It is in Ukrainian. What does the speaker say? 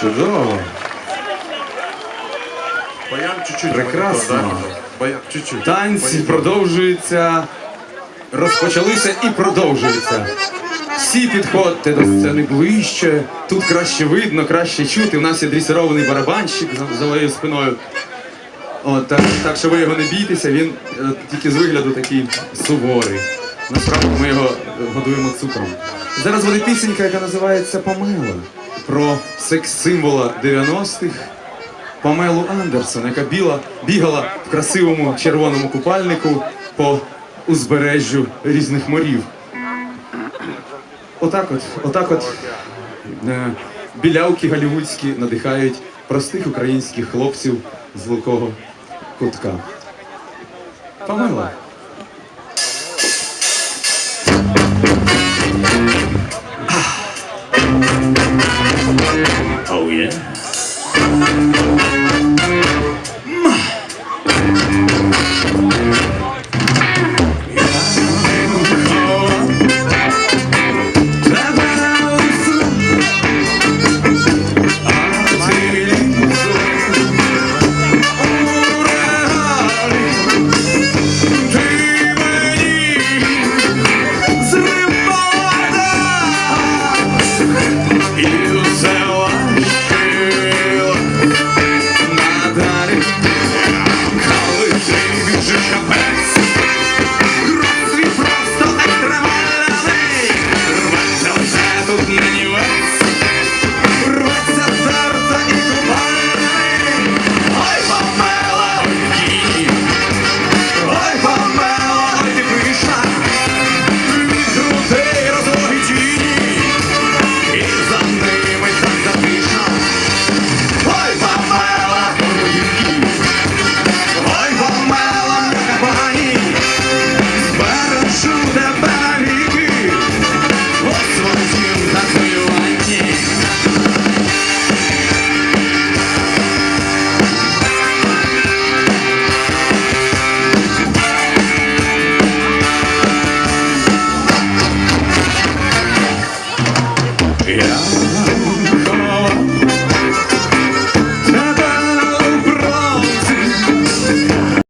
Чудово. Баян чуть-чуть. Прекрасно. Баян чуть-чуть. Танці продовжуються, розпочалися і продовжуються. Всі підходьте до сцени ближче. Тут краще видно, краще чути. У нас є дресирований барабанщик за, за моєю спиною. От, так, так що ви його не бійтеся, він е, тільки з вигляду такий суворий. Насправді ми його е, годуємо цукром. Зараз буде пісенька, яка називається Памела. Про секс-символа 90-х. Памелу Андерсон, яка біла, бігала в красивому червоному купальнику по узбережжю різних морів. Отак от, отак от е, білявки голівудські надихають простих українських хлопців з лукого кутка. Памела. Тут